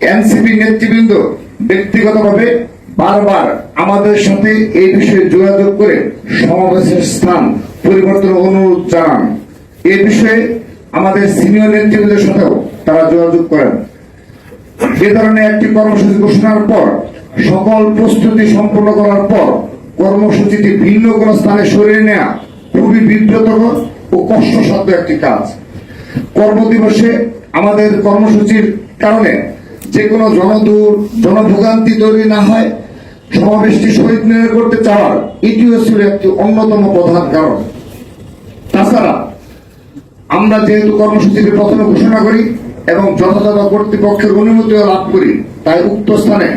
NCP নেতৃবৃন্দ ব্যক্তিগতভাবে বারবার আমাদের সাথে এই বিষয়ে যোগাযোগ করে সমাবেশের স্থান পরিবর্তন অনুরোধ জানান। এ বিষয়ে আমাদের সিনিয়র নেতৃবৃন্দের সাথেও তারা যোগাযোগ করেন। এ ধরনের একটি কর্মসূচি ঘোষণার পর, সকল প্রস্তুতি সম্পন্ন করার পর, কর্মসূচিটি ভিন্ন কোনো স্থানে সরিয়ে নেওয়া খুবই বিব্রতকর ও কষ্টসাধ্য একটি কাজ। কর্মদিবসে আমাদের কর্মসূচির কারণে যে কোনো জনদূর, জনভোগান্তি তৈরি না হয়, সমাবেশটি শহীদ মিনারে করতে চাওয়ার এটিও ছিল একটি অন্যতম প্রধান কারণ। তাছাড়া, আমরা যেহেতু কর্মসূচিটি প্রথমে ঘোষণা করি এবং যথাযথ কর্তৃপক্ষের অনুমতিও লাভ করি, তাই উক্ত স্থানে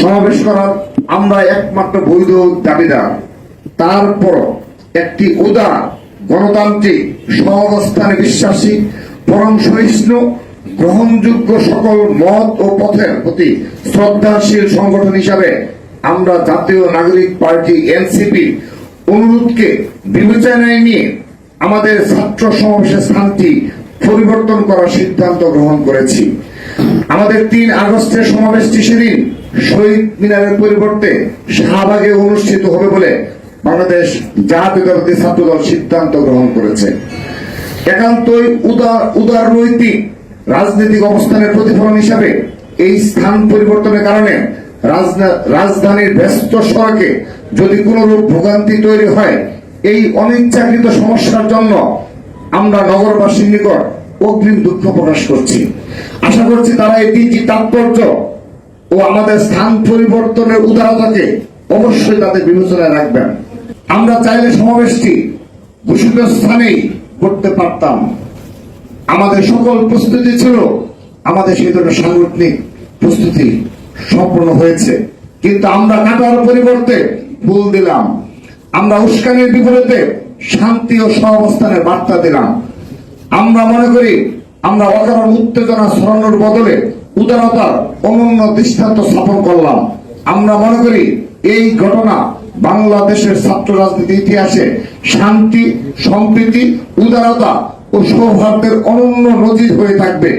সমাবেশ করার আমরা একমাত্র বৈধ দাবিদার। তারপর একটি উদার গণতান্ত্রিক সহাবস্থানে বিশ্বাসী, পরম সহিষ্ণু গ্রহণযোগ্য সকল মত ও পথের প্রতি শ্রদ্ধাশীল সংগঠন হিসাবে আমরা জাতীয় নাগরিক পার্টি এনসিপি অনুরোধকে বিবেচনায় নিয়ে আমাদের ছাত্র সমাবেশের স্থানটি পরিবর্তন করার সিদ্ধান্ত গ্রহণ করেছি। আমাদের তিন আগস্টের সমাবেশটি সেদিন শহীদ মিনারের পরিবর্তে শাহবাগে অনুষ্ঠিত হবে বলে বাংলাদেশ জাতীয়তাবাদী ছাত্রদল সিদ্ধান্ত গ্রহণ করেছে। একান্তই উদার উদারনৈতিক রাজনৈতিক অবস্থানের প্রতিফলন হিসাবে এই স্থান পরিবর্তনের কারণে রাজধানীর ব্যস্ত সড়কে যদি কোন রূপ ভোগান্তি তৈরি হয়, এই অনিচ্ছাকৃত সমস্যার জন্য আমরা নগরবাসীর নিকট অগ্রিম দুঃখ প্রকাশ করছি। আশা করছি তারা এটি তিনটি তাৎপর্য ও আমাদের স্থান পরিবর্তনের উদারতাকে অবশ্যই তাদের বিবেচনায় রাখবেন। আমরা চাইলে সমাবেশটি ঘোষিত স্থানেই করতে পারতাম। আমাদের সকল প্রস্তুতি ছিল, আমাদের সেই ধরনের সাংগঠনিক প্রস্তুতি সম্পূর্ণ হয়েছে। কিন্তু আমরা কাটার পরিবর্তে ফুল দিলাম। আমরা উস্কানির বিপরীতে শান্তি ও সহাবস্থানের বার্তা দিলাম। আমরা মনে করি আমরা অকারণ উত্তেজনা ছড়ানোর বদলে উদারতার অনন্য দৃষ্টান্ত স্থাপন করলাম। আমরা মনে করি এই ঘটনা বাংলাদেশের ছাত্র রাজনীতি ইতিহাসে শান্তি, সম্প্রীতি, উদারতা ও সৌহার্দ্যের অনন্য নজির হয়ে থাকবে।